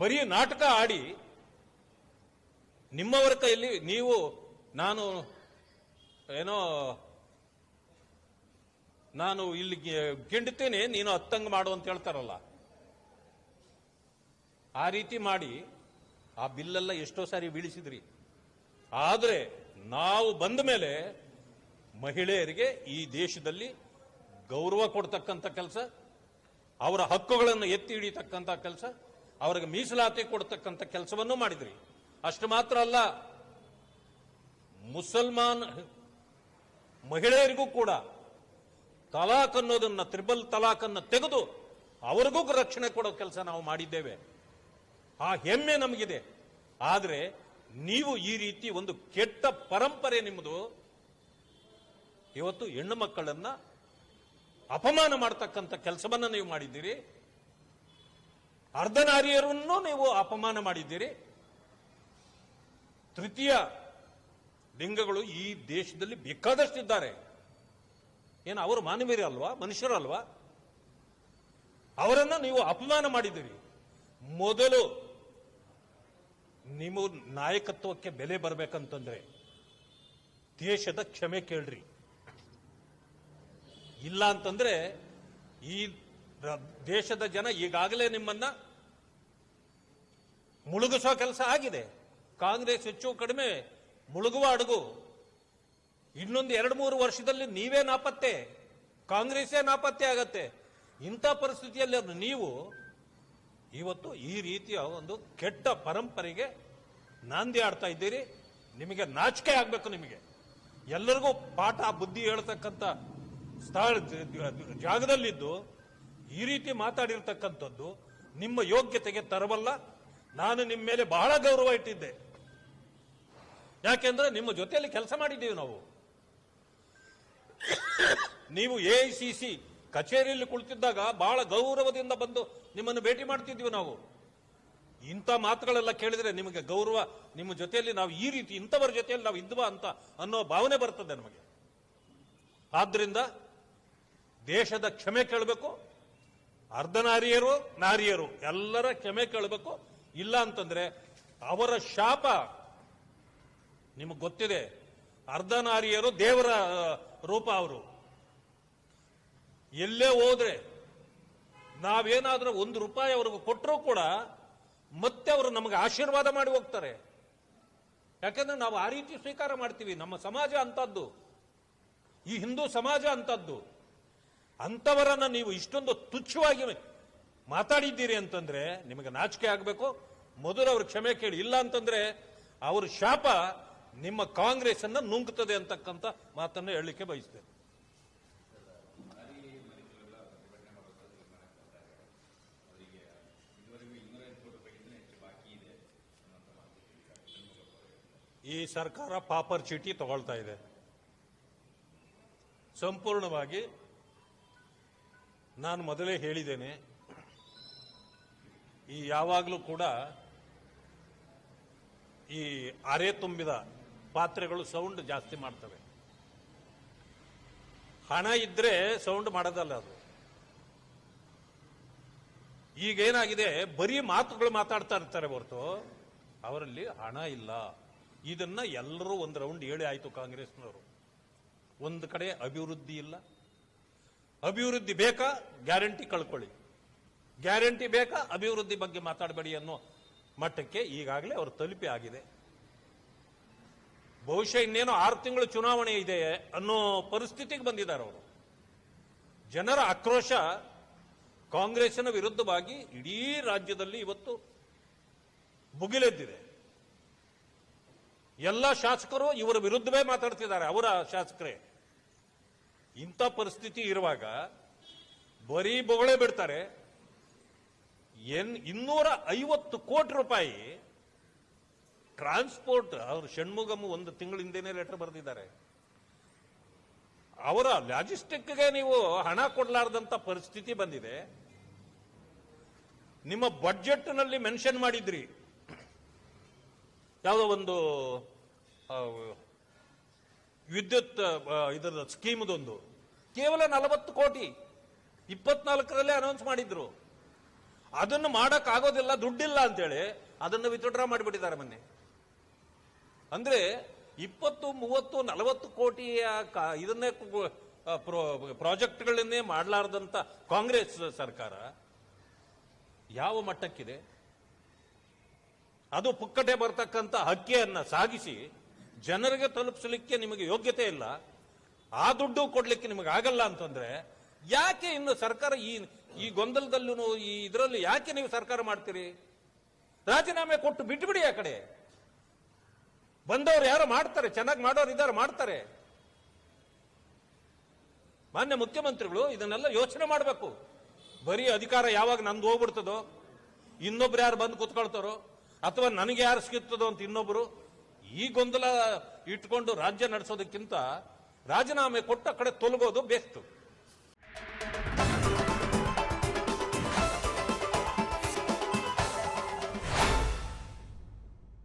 ಬರೀ ನಾಟಕ ಆಡಿ ನಿಮ್ಮವರ ಕೈಯಲ್ಲಿ ನೀವು, ನಾನು ಏನೋ, ನಾನು ಇಲ್ಲಿ ಗೆಂಡುತ್ತೇನೆ, ನೀನು ಹತ್ತಂಗ್ ಮಾಡು ಅಂತ ಹೇಳ್ತಾರಲ್ಲ. ಆ ರೀತಿ ಮಾಡಿ ಆ ಬಿಲ್ಲೆಲ್ಲ ಎಷ್ಟೋ ಸಾರಿ ಬೀಳಿಸಿದ್ರಿ. ಆದರೆ ನಾವು ಬಂದ ಮೇಲೆ ಮಹಿಳೆಯರಿಗೆ ಈ ದೇಶದಲ್ಲಿ ಗೌರವ ಕೊಡ್ತಕ್ಕಂಥ ಕೆಲಸ, ಅವರ ಹಕ್ಕುಗಳನ್ನು ಎತ್ತಿ ಹಿಡಿತಕ್ಕಂಥ ಕೆಲಸ ಅವರಿಗೆ ಮೀಸಲಾತಿ ಕೊಡ್ತಕ್ಕಂಥ ಕೆಲಸವನ್ನು ಮಾಡಿದ್ರಿ. ಅಷ್ಟು ಮಾತ್ರ ಅಲ್ಲ, ಮುಸಲ್ಮಾನ್ ಮಹಿಳೆಯರಿಗೂ ಕೂಡ ತಲಾಕ್ ಅನ್ನೋದನ್ನ, ತ್ರಿಬಲ್ ತಲಾಕ್ ಅನ್ನ ತೆಗೆದು ಅವರಿಗೂ ರಕ್ಷಣೆ ಕೊಡೋ ಕೆಲಸ ನಾವು ಮಾಡಿದ್ದೇವೆ. ಆ ಹೆಮ್ಮೆ ನಮಗಿದೆ. ಆದರೆ ನೀವು ಈ ರೀತಿ ಒಂದು ಕೆಟ್ಟ ಪರಂಪರೆ ನಿಮ್ಮದು ಇವತ್ತು ಹೆಣ್ಣು ಮಕ್ಕಳನ್ನ ಅಪಮಾನ ಮಾಡ್ತಕ್ಕಂಥ ಕೆಲಸವನ್ನ ನೀವು ಮಾಡಿದ್ದೀರಿ. ಅರ್ಧನಾರಿಯರನ್ನು ನೀವು ಅಪಮಾನ ಮಾಡಿದ್ದೀರಿ. ತೃತೀಯ ಲಿಂಗಗಳು ಈ ದೇಶದಲ್ಲಿ ಬೇಕಾದಷ್ಟಿದ್ದಾರೆ. ಏನು ಅವರು ಮಾನವೀಯ ಅಲ್ವಾ? ಮನುಷ್ಯರಲ್ವಾ? ಅವರನ್ನು ನೀವು ಅಪಮಾನ ಮಾಡಿದ್ದೀರಿ. ಮೊದಲು ನಿಮ್ಮ ನಾಯಕತ್ವಕ್ಕೆ ಬೆಲೆ ಬರಬೇಕಂತಂದ್ರೆ ದೇಶದ ಕ್ಷಮೆ ಕೇಳ್ರಿ. ಇಲ್ಲ ಅಂತಂದ್ರೆ ಈ ದೇಶದ ಜನ ಈಗಾಗಲೇ ನಿಮ್ಮನ್ನ ಮುಳುಗಿಸೋ ಕೆಲಸ ಆಗಿದೆ. ಕಾಂಗ್ರೆಸ್ ಹೆಚ್ಚು ಕಡಿಮೆ, ಮುಳುಗುವ ಅಡುಗು ಇನ್ನೊಂದು ಎರಡು ಮೂರು ವರ್ಷದಲ್ಲಿ ನೀವೇ ನಾಪತ್ತೆ, ಕಾಂಗ್ರೆಸ್ಸೇ ನಾಪತ್ತೆ ಆಗತ್ತೆ. ಇಂಥ ಪರಿಸ್ಥಿತಿಯಲ್ಲಿ ನೀವು ಇವತ್ತು ಈ ರೀತಿಯ ಒಂದು ಕೆಟ್ಟ ಪರಂಪರೆಗೆ ನಾಂದಿ ಆಡ್ತಾ ಇದ್ದೀರಿ. ನಿಮಗೆ ನಾಚಿಕೆ ಆಗಬೇಕು ನಿಮಗೆ. ಎಲ್ಲರಿಗೂ ಪಾಠ ಬುದ್ಧಿ ಹೇಳ್ತಕ್ಕಂಥ ಸ್ಥಳ, ಜಾಗದಲ್ಲಿದ್ದು ಈ ರೀತಿ ಮಾತಾಡಿರ್ತಕ್ಕಂಥದ್ದು ನಿಮ್ಮ ಯೋಗ್ಯತೆಗೆ ತರವಲ್ಲ. ನಾನು ನಿಮ್ಮ ಮೇಲೆ ಬಹಳ ಗೌರವ ಇಟ್ಟಿದ್ದೆ. ಯಾಕೆಂದ್ರೆ ನಿಮ್ಮ ಜೊತೆಯಲ್ಲಿ ಕೆಲಸ ಮಾಡಿದ್ದೀವಿ ನಾವು. ನೀವು ಎ ಸಿ ಕಚೇರಿಯಲ್ಲಿ ಕುಳಿತಿದ್ದಾಗ ಬಹಳ ಗೌರವದಿಂದ ಬಂದು ನಿಮ್ಮನ್ನು ಭೇಟಿ ಮಾಡ್ತಿದ್ವಿ ನಾವು. ಇಂಥ ಮಾತುಗಳೆಲ್ಲ ಕೇಳಿದ್ರೆ ನಿಮಗೆ ಗೌರವ ನಿಮ್ಮ ಜೊತೆಯಲ್ಲಿ ನಾವು ಈ ರೀತಿ ಇಂಥವರ ಜೊತೆಯಲ್ಲಿ ನಾವು ಇದ್ವಾ ಅಂತ ಅನ್ನೋ ಭಾವನೆ ಬರ್ತದೆ ನಮಗೆ. ಆದ್ರಿಂದ ದೇಶದ ಕ್ಷಮೆ ಕೇಳಬೇಕು, ಅರ್ಧನಾರಿಯರು, ನಾರಿಯರು ಎಲ್ಲರ ಕ್ಷಮೆ ಕೇಳಬೇಕು ಇಲ್ಲ ಅಂತಂದ್ರೆ ಅವರ ಶಾಪ ನಿಮಗೆ ಗೊತ್ತಿದೆ. ಅರ್ಧನಾರಿಯರು ದೇವರ ರೂಪ ಅವರು. ಎಲ್ಲೇ ಹೋದ್ರೆ ನಾವೇನಾದರೂ ಒಂದು ರೂಪಾಯಿ ಅವ್ರಿಗೆ ಕೊಟ್ಟರೂ ಕೂಡ ಮತ್ತೆ ಅವರು ನಮಗೆ ಆಶೀರ್ವಾದ ಮಾಡಿ ಹೋಗ್ತಾರೆ. ಯಾಕಂದ್ರೆ ನಾವು ಆ ರೀತಿ ಸ್ವೀಕಾರ ಮಾಡ್ತೀವಿ. ನಮ್ಮ ಸಮಾಜ ಅಂತದ್ದು ಈ ಹಿಂದೂ ಸಮಾಜ ಅಂತದ್ದು ಅಂಥವರನ್ನ ನೀವು ಇಷ್ಟೊಂದು ತುಚ್ಛವಾಗಿ ಮಾತಾಡಿದ್ದೀರಿ ಅಂತಂದ್ರೆ ನಿಮಗೆ ನಾಚಿಕೆ ಆಗಬೇಕು. ಮೊದಲು ಅವರು ಕ್ಷಮೆ ಕೇಳಿ. ಇಲ್ಲ ಅಂತಂದ್ರೆ ಅವ್ರ ಶಾಪ ನಿಮ್ಮ ಕಾಂಗ್ರೆಸ್ ಅನ್ನ ನುಂಗ್ತದೆ ಅಂತಕ್ಕಂಥ ಮಾತನ್ನು ಹೇಳಲಿಕ್ಕೆ ಬಯಸ್ತೇನೆ. ಈ ಸರ್ಕಾರ ಪಾಪರ್ ಚೀಟಿ ತಗೊಳ್ತಾ ಇದೆ. ಸಂಪೂರ್ಣವಾಗಿ ನಾನು ಮೊದಲೇ ಹೇಳಿದ್ದೇನೆ, ಈ ಯಾವಾಗಲೂ ಕೂಡ ಈ ಅರೆ ತುಂಬಿದ ಪಾತ್ರೆಗಳು ಸೌಂಡ್ ಜಾಸ್ತಿ ಮಾಡ್ತವೆ. ಹಣ ಇದ್ರೆ ಸೌಂಡ್ ಮಾಡೋದಲ್ಲ ಅದು. ಈಗೇನಾಗಿದೆ, ಬರೀ ಮಾತುಗಳು ಮಾತಾಡ್ತಾ ಇರ್ತಾರೆ ಹೊರತು, ಅವರಲ್ಲಿ ಹಣ ಇಲ್ಲ. ಇದನ್ನ ಎಲ್ಲರೂ ಒಂದು ರೌಂಡ್ ಹೇಳಿ ಆಯ್ತು ಕಾಂಗ್ರೆಸ್ನವರು. ಒಂದು ಕಡೆ ಅಭಿವೃದ್ಧಿ ಇಲ್ಲ. ಅಭಿವೃದ್ಧಿ ಬೇಕಾ? ಗ್ಯಾರಂಟಿ ಕಳ್ಕೊಳ್ಳಿ. ಗ್ಯಾರಂಟಿ ಬೇಕಾ? ಅಭಿವೃದ್ಧಿ ಬಗ್ಗೆ ಮಾತಾಡಬೇಡಿ ಅನ್ನೋ ಮಟ್ಟಕ್ಕೆ ಈಗಾಗಲೇ ಅವರು ತಲುಪಿ ಆಗಿದೆ. ಬಹುಶಃ ಇನ್ನೇನೋ ಆರು ತಿಂಗಳು ಚುನಾವಣೆ ಇದೆ ಅನ್ನೋ ಪರಿಸ್ಥಿತಿಗೆ ಬಂದಿದ್ದಾರೆ ಅವರು. ಜನರ ಆಕ್ರೋಶ ಕಾಂಗ್ರೆಸ್ನ ವಿರುದ್ಧವಾಗಿ ಇಡೀ ರಾಜ್ಯದಲ್ಲಿ ಇವತ್ತು ಭುಗಿಲೆದ್ದಿದೆ. ಎಲ್ಲ ಶಾಸಕರು ಇವರ ವಿರುದ್ಧವೇ ಮಾತಾಡ್ತಿದ್ದಾರೆ, ಅವರ ಶಾಸಕರೇ. ಇಂಥ ಪರಿಸ್ಥಿತಿ ಇರುವಾಗ ಬರೀ ಬೊಗಳೆ ಬಿಡ್ತಾರೆ. ಎನ್ ಇನ್ನೂರ ಐವತ್ತು ಕೋಟಿ ರೂಪಾಯಿ ಟ್ರಾನ್ಸ್ಪೋರ್ಟ್, ಅವರು ಷಣ್ಮುಗಮ್ ಒಂದು ತಿಂಗಳಿಂದೇನೆ ಲೆಟರ್ ಬರೆದಿದ್ದಾರೆ. ಅವರ ಲಾಜಿಸ್ಟಿಕ್ಗೆ ನೀವು ಹಣ ಕೊಡಲಾರ್ದಂತ ಪರಿಸ್ಥಿತಿ ಬಂದಿದೆ. ನಿಮ್ಮ ಬಡ್ಜೆಟ್ನಲ್ಲಿ ಮೆನ್ಷನ್ ಮಾಡಿದ್ರಿ. ಯಾವುದೋ ಒಂದು ವಿದ್ಯುತ್ ಇದರ ಸ್ಕೀಮ್ದೊಂದು. ಕೇವಲ ನಲವತ್ತು ಕೋಟಿ. ಇಪ್ಪತ್ನಾಲ್ಕರಲ್ಲೇ ಅನೌನ್ಸ್ ಮಾಡಿದ್ರು. ಅದನ್ನು ಮಾಡಕ್ ಆಗೋದಿಲ್ಲ, ದುಡ್ಡಿಲ್ಲ ಅಂತೇಳಿ ಅದನ್ನು ವಿತ್ಡ್ರಾ ಮಾಡಿಬಿಟ್ಟಿದ್ದಾರೆ ಮೊನ್ನೆ. ಅಂದ್ರೆ ಇಪ್ಪತ್ತು, ಮೂವತ್ತು, ನಲವತ್ತು ಕೋಟಿಯ ಇದನ್ನೇ ಪ್ರಾಜೆಕ್ಟ್ಗಳನ್ನೇ ಮಾಡಲಾರ್ದಂತ ಕಾಂಗ್ರೆಸ್ ಸರ್ಕಾರ ಯಾವ ಮಟ್ಟಕ್ಕಿದೆ? ಅದು ಪುಕ್ಕಟೆ ಬರ್ತಕ್ಕಂತ ಹಕ್ಕಿಯನ್ನ ಸಾಗಿಸಿ ಜನರಿಗೆ ತಲುಪಿಸಲಿಕ್ಕೆ ನಿಮಗೆ ಯೋಗ್ಯತೆ ಇಲ್ಲ. ಆ ದುಡ್ಡು ಕೊಡ್ಲಿಕ್ಕೆ ನಿಮಗೆ ಆಗಲ್ಲ ಅಂತಂದ್ರೆ ಯಾಕೆ ಇನ್ನು ಸರ್ಕಾರ ಈ ಈ ಗೊಂದಲದಲ್ಲೂ ಈ ಇದರಲ್ಲಿ ಯಾಕೆ ನೀವು ಸರ್ಕಾರ ಮಾಡ್ತೀರಿ? ರಾಜೀನಾಮೆ ಕೊಟ್ಟು ಬಿಟ್ಬಿಡಿ ಆ ಕಡೆ. ಬಂದವರು ಯಾರು ಮಾಡ್ತಾರೆ, ಚೆನ್ನಾಗಿ ಮಾಡೋರು ಇದ್ದಾರೆ, ಮಾಡ್ತಾರೆ. ಮಾನ್ಯ ಮುಖ್ಯಮಂತ್ರಿಗಳು ಇದನ್ನೆಲ್ಲ ಯೋಚನೆ ಮಾಡಬೇಕು. ಬರೀ ಅಧಿಕಾರ ಯಾವಾಗ ನಂದು ಹೋಗ್ಬಿಡ್ತದೋ, ಇನ್ನೊಬ್ರು ಯಾರು ಬಂದು ಕುತ್ಕೊಳ್ತಾರೋ, ಅಥವಾ ನನಗೆ ಯಾರು ಸಿಗುತ್ತದೋ ಅಂತ ಇನ್ನೊಬ್ರು, ಈ ಗೊಂದಲ ಇಟ್ಕೊಂಡು ರಾಜ್ಯ ನಡೆಸೋದಕ್ಕಿಂತ ರಾಜೀನಾಮೆ ಕೊಟ್ಟ ಕಡೆ ತೊಲಗೋದು ಬೆಸ್ಟ್